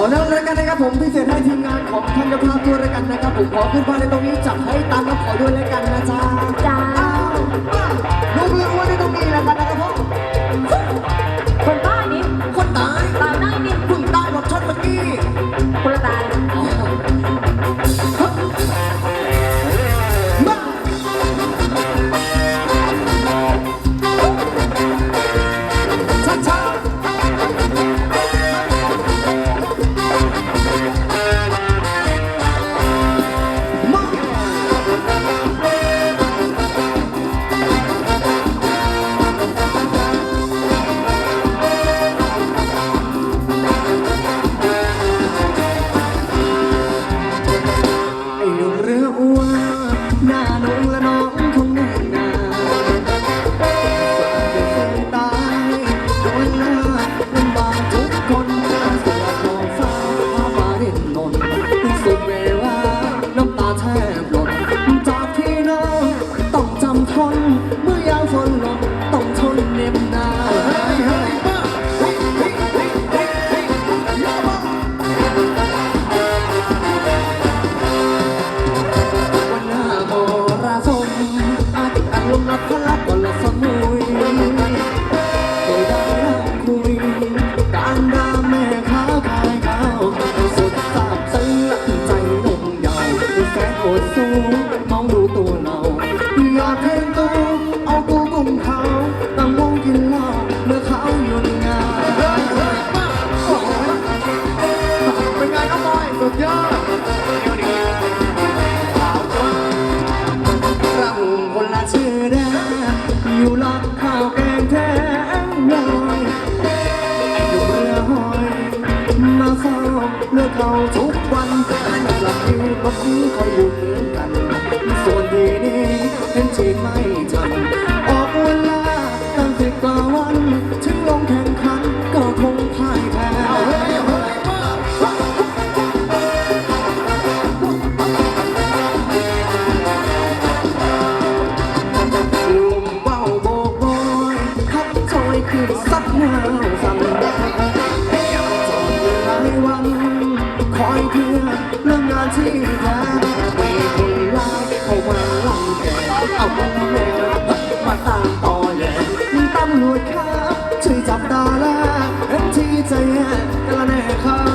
ต่อเนื่องรายการนะครับผมพิเศษให้ทีมงานของท่านเจ้าภาพด้วรายการนะครับผมขอขึ้นมาในตรงนี้จับให้ตามและขอด้วยรายการนะจ๊ะจ้าลูกเรืออ้นในตรงนี้แล้วกันนะครับผมคนบ้านี่คนตายตายได้นี่พิ่งตายรถชนเมื่อกี้ ส คือยอยู่เหมือนกัน ส่วนทีนี้เห็นทีไม่ทันออกเวลาตั้งสิบกว่าวันถึงลงแข่งขันก็คงพ่ายแพ้ลุมเบาโบกบอยทักซอยคือสักหน้า ที่แท้มีคนร้ายเข้ามาลังแกเอาแม่มาตามต่อแย่ตำรวจครับช่วยจับตาแลเห็นที่ใจแย่กระแน่ข่าว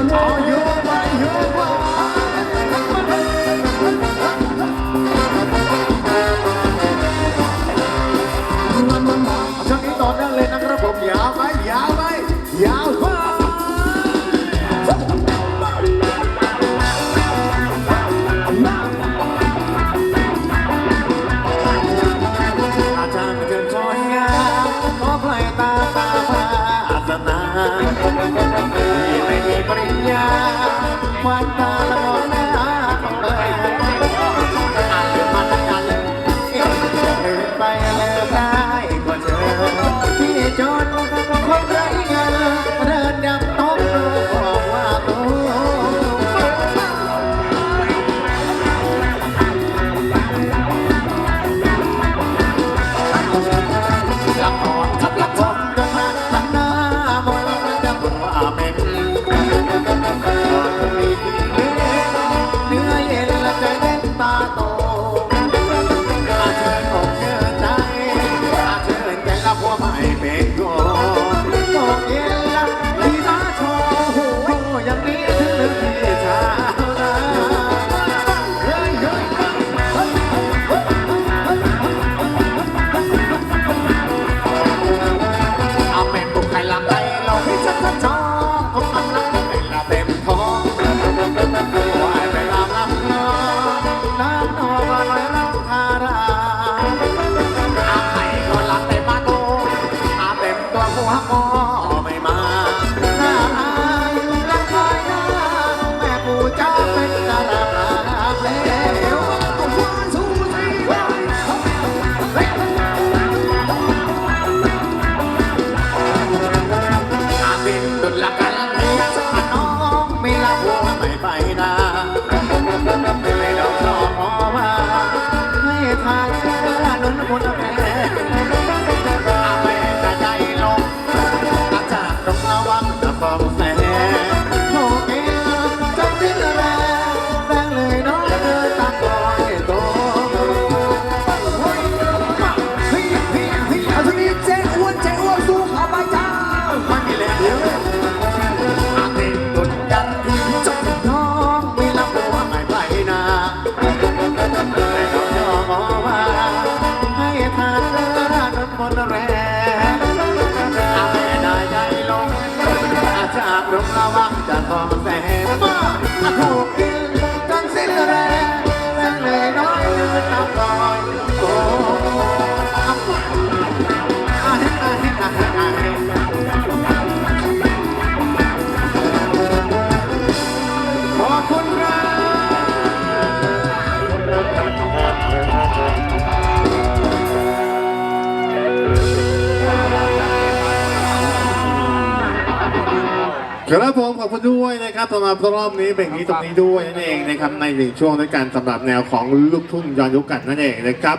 ครับผมขอบคุณด้วยนะครับสำหรับรอบนี้เป็นอย่งนี้ตรงนี้ด้วยนั่นเองนะครับในหนึ่งช่วงด้วยกันสำหรับแนวของลูกทุ่งย้อนยุคกันนั่นเองนะครับ